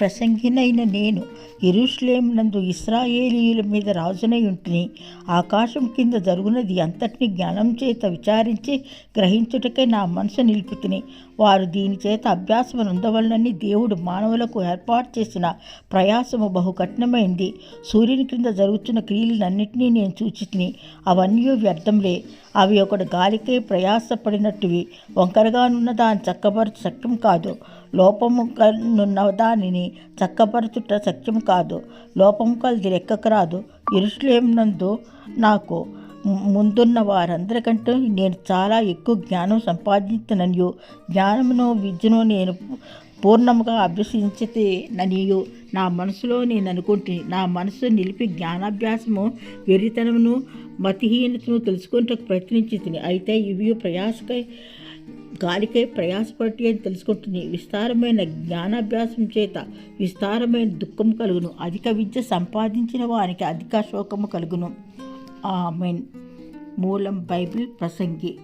ప్రసంగినైన నేను ఎరుషులేం నందు ఇస్రాయేలీయుల మీద రాజునై ఉంటుని ఆకాశం కింద జరుగునది అంతటిని జ్ఞానం చేత విచారించి గ్రహించుటకై నా మనసు నిలుపుతుని. వారు దీని చేత అభ్యాసము నొందవలనని దేవుడు మానవులకు ఏర్పాటు చేసిన ప్రయాసము బహు కఠినమైంది సూర్యుని క్రింద జరుగుతున్న క్రియలన్నింటినీ నేను చూచితిని. అవన్నీ వ్యర్థంలే. అవి ఒకటి గాలికే ప్రయాసపడినట్టువి. వంకరగానున్న దాని చక్కబరచు సత్యం కాదు. లోపము నున్న దానిని చక్కపరచుట సత్యం కాదు. లోపం కలది లెక్కకు రాదు. ఇరుషులేమునందు నాకు ముందున్న వారందరికంటే నేను చాలా ఎక్కువ జ్ఞానం సంపాదించిననియు. జ్ఞానమును విద్యను నేను పూర్ణముగా అభ్యసించితే ననియు నా మనసులో నేను అనుకుంటే నా మనసు నిలిపి జ్ఞానాభ్యాసము వెరితనమును మతిహీనతను తెలుసుకుంటకు ప్రయత్నించి అయితే ఇవి ప్రయాసకై గాలికై ప్రయాసపడి అని తెలుసుకుంటుంది. విస్తారమైన జ్ఞానాభ్యాసం చేత విస్తారమైన దుఃఖం కలుగును. అధిక విద్య సంపాదించిన వారికి అధిక శోకము కలుగును. ఆమెన్. మూలం బైబిల్ ప్రసంగి.